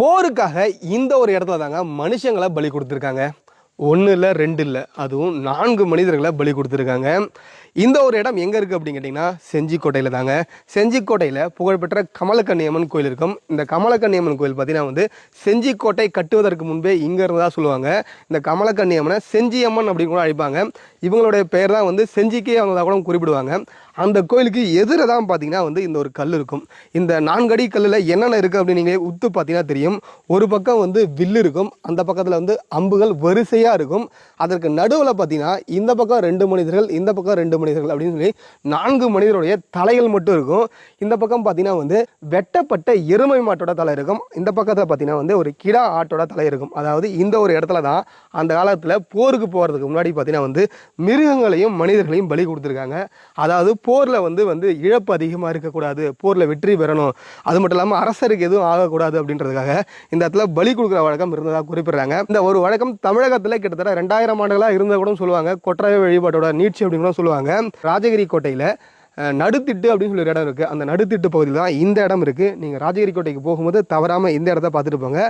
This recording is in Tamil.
போருக்காக இந்த ஒரு இடத்துல தாங்க மனுஷங்களை பலி கொடுத்துருக்காங்க. ஒன்று இல்லை ரெண்டு இல்லை அதுவும் நான்கு மனிதர்களை பலி கொடுத்துருக்காங்க. இந்த ஒரு இடம் எங்கே இருக்குது அப்படின்னு கேட்டிங்கன்னா செஞ்சிக்கோட்டையில் தாங்க. செஞ்சிக்கோட்டையில் புகழ்பெற்ற கமலக்கண்ணியம்மன் கோயில் இருக்கும். இந்த கமலக்கண்ணியம்மன் கோயில் பார்த்தீங்கன்னா வந்து செஞ்சிக்கோட்டை கட்டுவதற்கு முன்பே இங்கே இருந்ததா சொல்லுவாங்க. இந்த கமலக்கண்ணியம்மனை செஞ்சியம்மன் அப்படின்னு கூட அழைப்பாங்க. இவங்களுடைய பெயர் தான் வந்து செஞ்சிக்கே அவங்க கூட குறிப்பிடுவாங்க. அந்த கோயிலுக்கு எதிர தான் பார்த்தீங்கன்னா வந்து இந்த ஒரு கல் இருக்கும். இந்த நான்கடி கல்லில் என்னென்ன இருக்குது அப்படின்னு நீங்கள் உத்து பார்த்தீங்கன்னா தெரியும். ஒரு பக்கம் வந்து வில்லு இருக்கும். அந்த பக்கத்தில் வந்து அம்புகள் வரிசையாக இருக்கும். அதற்கு நடுவில் பார்த்தீங்கன்னா இந்த பக்கம் ரெண்டு மனிதர்கள் இந்த பக்கம் ரெண்டு மனிதர்கள் அப்படின்னு சொல்லி நான்கு மனிதருடைய தலைகள் மட்டும் இருக்கும். இந்த பக்கம் பார்த்தீங்கன்னா வந்து வெட்டப்பட்ட எருமை மாட்டோட தலை இருக்கும். இந்த பக்கத்தில் பார்த்தீங்கன்னா வந்து ஒரு கிடா ஆட்டோட தலை இருக்கும். அதாவது இந்த ஒரு இடத்துல தான் அந்த காலத்தில் போருக்கு போகிறதுக்கு முன்னாடி பார்த்தீங்கன்னா வந்து மிருகங்களையும் மனிதர்களையும் பலி கொடுத்துருக்காங்க. அதாவது போரில் வந்து வந்து இழப்பு அதிகமாக இருக்கக்கூடாது. போரில் வெற்றி பெறணும். அது மட்டும் இல்லாமல் அரசருக்கு எதுவும் ஆகக்கூடாது அப்படின்றதுக்காக இந்த இடத்துல பலி கொடுக்குற வழக்கம் இருந்ததாக குறிப்பிடுறாங்க. இந்த ஒரு வழக்கம் தமிழகத்தில் கிட்டத்தட்ட ரெண்டாயிரம் ஆண்டுகளாக இருந்த கூட சொல்லுவாங்க. கொற்றாய வழிபாட்டோட நீட்சி அப்படின்னு கூட சொல்லுவாங்க. ராஜகிரி கோட்டையில் நடுத்திட்டு அப்படின்னு சொல்லி ஒரு இடம் இருக்குது அந்த நடுத்திட்டு பகுதியில் தான் இந்த இடம் இருக்குது நீங்கள் ராஜகிரி கோட்டைக்கு போகும்போது தவறாமல் இந்த இடத்த பார்த்துட்டு போங்க.